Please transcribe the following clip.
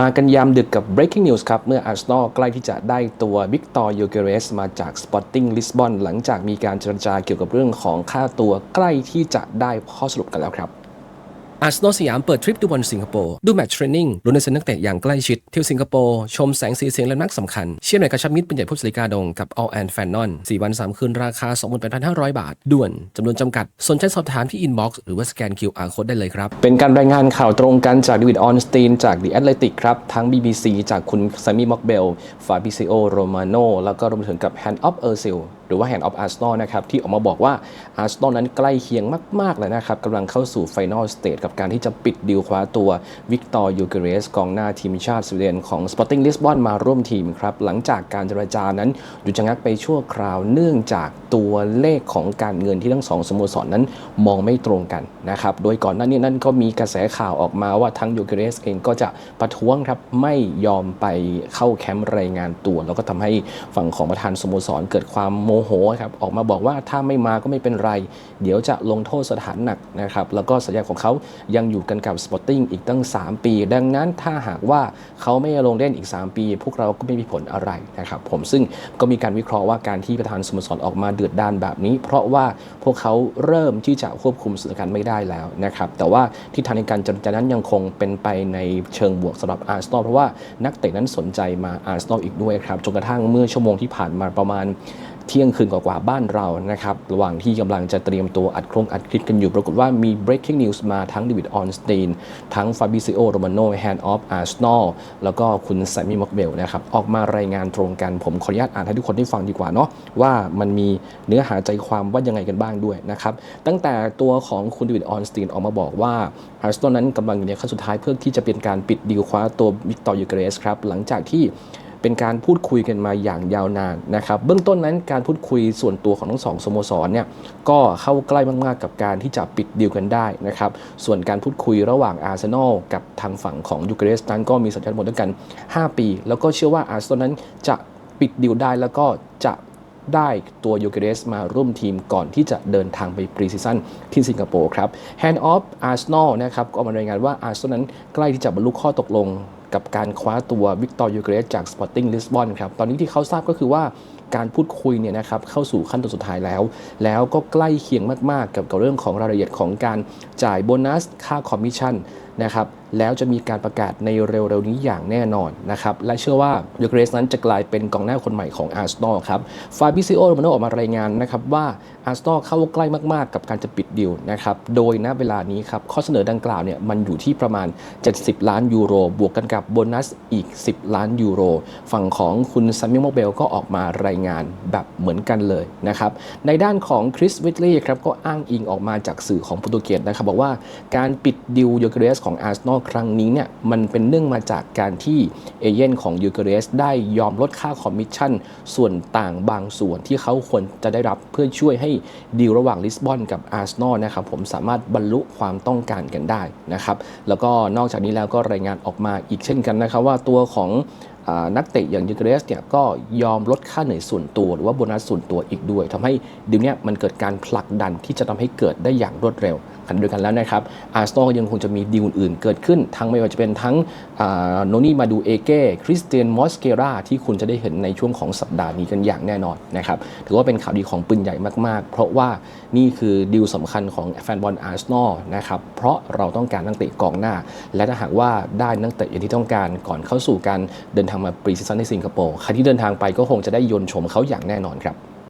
มากันยามดึกกับ breaking news ครับ เมื่ออาร์เซนอลใกล้ที่จะได้ตัววิกตอร์ยูเกเรสมาจาก Sporting ลิสบอนหลังจากมีการเจรจาเกี่ยวกับเรื่องของค่าตัวใกล้ที่จะได้ข้อสรุปกันแล้วครับ อาร์เซนอลสยามเปิดทริปดูบอลสิงคโปร์ดูแมตช์เทรนนิ่งลุ้นในเซนนักเตะอย่างใกล้ชิดเที่ยวสิงคโปร์ชมแสงสีเสียงและนักสำคัญ เชื่อมในกระชับมิตรเป็นใหญ่ผู้สลิกาดงกับ All and f a n o n 4วัน 3 คืนราคา 28,500 บาท ด่วนจำนวนจำกัด สนใจสอบถามที่อินบ็อกซ์หรือว่าสแกน QR Code ได้เลยครับ เป็นการรายงานข่าวตรงกันจากดวิดออนสตีนจาก The Athletic ครับทั้ง BBC จากคุณซามีม็อกเบลฟาบิซิโอโรมาโนแล้วก็รวมถึงกับ Hand of e r s i l หรือว่า Hand of Arsenal นะครับที่ออกมาบอกว่า Arsenal นั้นใกล้เคียงมากๆเลยนะครับกำลังเข้าสู่ Final Stage กับการที่จะปิดดีลคว้าตัววิกตอร์ยูเกเรสกองหน้าทีมชาติสวีเดนของ Sporting Lisbon มาร่วมทีมครับ หลังจากการเจรจานั้นหยุดชะงักไปชั่วคราวเนื่องจากตัวเลขของการเงินที่ทั้งสองสโมสรนนั้นมองไม่ตรงกันนะครับ โดยก่อนหน้านี้นั่นก็มีกระแสข่าวออกมาว่าทั้งยูเกเรสเองก็จะประท้วงครับไม่ยอมไปเข้าแคมป์รายงานตัว แล้วก็ทำให้ฝั่งของประธานสโมสรเกิดความโมโหครับออกมาบอกว่าถ้าไม่มาก็ไม่เป็นไร เดี๋ยวจะลงโทษสถานหนักนะครับแล้วก็สัญญาของเขายังอยู่กันกับ Sporting อีกตั้ง 3 ปี ดังนั้นถ้าหากว่าเขาไม่ลงเล่นอีก 3 ปี พวกเราก็ไม่มีผลอะไรนะครับผมซึ่งก็มีการวิเคราะห์ว่าการที่ประธานสโมสรออกมาเดือดด้านแบบนี้ เพราะว่าพวกเขาเริ่มที่จะควบคุมสถานการณ์ไม่ได้แล้วนะครับแต่ว่าที่ทางในการเจรจานั้นยังคงเป็นไปในเชิงบวกสำหรับอาร์เซนอลเพราะว่านักเตะนั้นสนใจมาอาร์เซนอลอีกด้วยครับจนกระทั่งเมื่อชั่วโมงที่ผ่านมาประมาณ เที่ยงคืนกว่าๆบ้านเรานะครับ ระหว่างที่กำลังจะเตรียมตัวอัดโครงอัดคลิปกันอยู่ ปรากฏว่ามี breaking news มาทั้งเดวิดออนสตีนทั้งฟาบิซิโอโรมาโนแฮนด์ออฟอาร์ซนอลแล้วก็คุณแซมมี่ม็อกเบลนะครับ ออกมารายงานตรงกัน ผมขออนุญาตอ่านให้ทุกคนได้ฟังดีกว่าเนาะว่ามันมีเนื้อหาใจความว่ายังไงกันบ้างด้วยนะครับ ตั้งแต่ตัวของคุณเดวิดออนสตีนออกมาบอกว่าอาร์ซนอลนั้นกำลังอยู่ในขั้นสุดท้ายเพื่อที่จะเป็นการปิดดีลคว้าตัววิกตอร์ยูเกรสครับหลังจากที่ เป็นการพูดคุยกันมาอย่างยาวนานนะครับเบื้องต้นนั้นการพูดคุยส่วนตัวของทั้งสองสโมสรเนี่ยก็เข้าใกล้มากๆกับการที่จะปิดดีลกันได้นะครับส่วนการพูดคุยระหว่างอาร์เซนอลกับทางฝั่งของยูเกรสนั้นก็มีสัญญาณหมดด้วยกัน 5 ปี แล้วก็เชื่อว่าอาร์เซนอลนั้นจะปิดดีลได้แล้วก็จะได้ตัวยูเกเรสมาร่วมทีมก่อนที่จะเดินทางไปปรีซีซั่นที่สิงคโปร์ครับ Hand of Arsenal นะครับก็ออกมารายงานว่าอาร์เซนอลนั้นใกล้ที่จะบรรลุข้อตกลง กับการคว้าตัววิกตอร์ยูเกรสจากสปอร์ติ้งลิสบอนครับ ตอนนี้ที่เขาทราบก็คือว่าการพูดคุยเนี่ยนะครับเข้าสู่ขั้นตอนสุดท้ายแล้ว แล้วก็ใกล้เคียงมากๆ กับกับเรื่องของรายละเอียดของการจ่ายโบนัสค่าคอมมิชชั่นนะครับแล้วจะมีการประกาศในเร็วๆนี้อย่างแน่นอนนะครับ และเชื่อว่ายูเกรสนั้นจะกลายเป็นกองหน้าคนใหม่ของอาร์เซนอลครับ ฟาบิซิโอโรมาโนออกมารายงานนะครับว่าอาร์เซนอลเข้าใกล้มากๆ กับการจะปิดดีลนะครับ โดยณเวลานี้ครับ ข้อเสนอดังกล่าวเนี่ยมันอยู่ที่ประมาณ 70 ล้านยูโร บวกกันกับโบนัสอีก 10 ล้านยูโร ฝั่งของคุณซัมมิโมเบลก็ออกมารายงานแบบเหมือนกันเลยนะครับ ในด้านของคริสวิตลีย์ครับก็อ้างอิงออกมาจากสื่อของโปรตุเกสนะครับบอกว่าการปิดดิวยูเกรสของอาร์เซนอลครั้งนี้เนี่ยมันเป็นเนื่องมาจากการที่เอเย่นของยูเกเรสได้ยอมลดค่าคอมมิชชั่น ส่วนต่างบางส่วนที่เขาควรจะได้รับเพื่อช่วยให้ดีลระหว่างลิสบอนกับอาร์เซนอลนะครับผมสามารถบรรลุความต้องการกันได้นะครับแล้วก็นอกจากนี้แล้วก็รายงานออกมาอีกเช่นกันนะครับว่าตัวของนักเตะอย่างยูเกเรสเนี่ยก็ยอมลดค่าเหนื่อยส่วนตัวหรือว่าโบนัสส่วนตัวอีกด้วยทำให้ดีลเนี้ยมันเกิดการผลักดันที่จะทำให้เกิดได้อย่างรวดเร็ว ขณะเดียวกันแล้วนะครับอาร์เซนอลยังคงจะมีดีลอื่นเกิดขึ้น ทั้งไม่ว่าจะเป็นทั้งโนนี่มาดูเอเก้คริสเตียนมอสเกราที่คุณจะได้เห็นในช่วงของสัปดาห์นี้กันอย่างแน่นอนนะครับถือว่าเป็นข่าวดีของปืนใหญ่มาก ๆ เพราะว่านี่คือดีลสำคัญของแฟนบอลอาร์เซนอลนะครับเพราะเราต้องการนักเตะกองหน้า และถ้าหากว่าได้นักเตะอย่างที่ต้องการก่อนเข้าสู่การเดินทางมาปรีซีซั่นในสิงคโปร์ใครที่เดินทางไปก็คงจะได้ยนชมเขาอย่างแน่นอนครับ